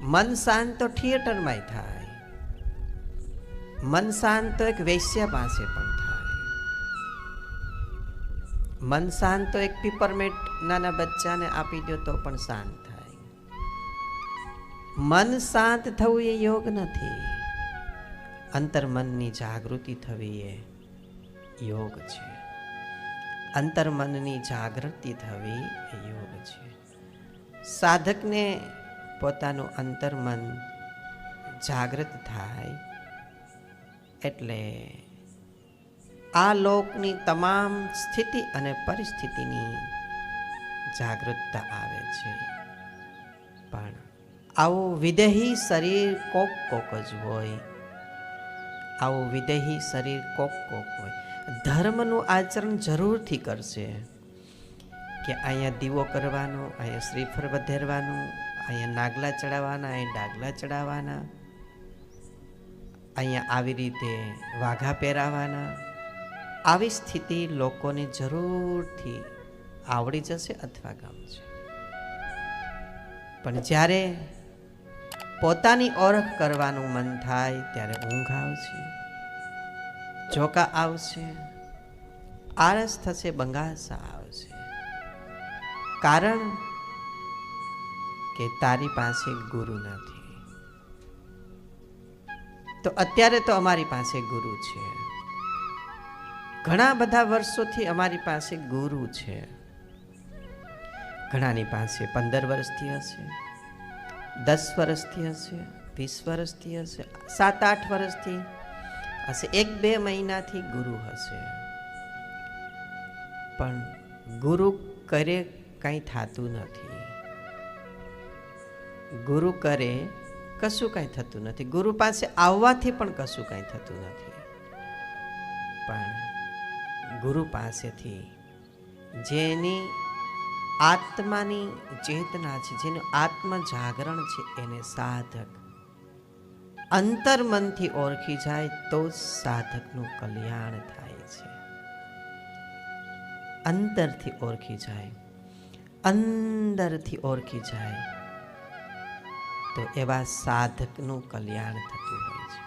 મન શાંત તો થિયેટરમાંય થાય. મન શાંત તો એક વૈશ્ય પાસે પણ થાય. મન શાંત તો એક પીપરમેટ નાના બચ્ચાને આપી દો તો પણ શાંત થાય. મન શાંત થવું એ યોગ નથી. અંતર્મનની જાગૃતિ થવી એ યોગ છે. અંતર્મનની જાગૃતિ થવી એ યોગ છે. સાધકને પોતાનું અંતર્મન જાગૃત થાય એટલે આ લોકની તમામ સ્થિતિ અને પરિસ્થિતિની જાગૃતતા આવે છે. પણ આવું વિદેહી શરીર કોક કોક જ હોય. આવું વિદેહી શરીર કોક કોક હોય. ધર્મનું આચરણ જરૂરથી કરશે. કે અહીંયા દીવો કરવાનો, અહીંયા શ્રીફળ વધેરવાનું અહીંયા નાગલા ચડાવવાના, અહીં ડાગલા ચડાવવાના, અહીંયા આવી રીતે વાઘા પહેરાવાના. આવી સ્થિતિ લોકોને જરૂરથી આવડી જશે અથવા ગમશે પણ જ્યારે પોતાની ઓળખ કરવાનું મન થાય, ત્યારે ઊંઘ આવશે જોકા આવશે, આળસ થશે બંગાસા આવશે. કારણ કે તારી પાસે ગુરુ નથી. તો અત્યારે તો અમારી પાસે ગુરુ છે. ઘણા બધા વર્ષોથી અમારી પાસે ગુરુ છે. ઘણાની પાસે પંદર વર્ષથી હશે, દસ વર્ષથી હશે, વીસ વર્ષથી હશે, સાત આઠ વર્ષથી હશે, એક બે મહિનાથી ગુરુ હશે. પણ ગુરુ કરે કંઈ થતું નથી. ગુરુ કરે, કશું કાંઈ થતું નથી. ગુરુ પાસે આવવાથી પણ કશું કાંઈ થતું નથી. પણ ગુરુ પાસેથી જેની આત્માની ચેતના છે, જેનું આત્મ જાગરણ છે, એને સાધક અંતર્મનથી ઓળખી જાય, તો સાધકનું કલ્યાણ થાય છે. અંતરથી ઓળખી જાય. અંદરથી ઓળખી જાય. તો એવા સાધકનું કલ્યાણ થતું હોય છે.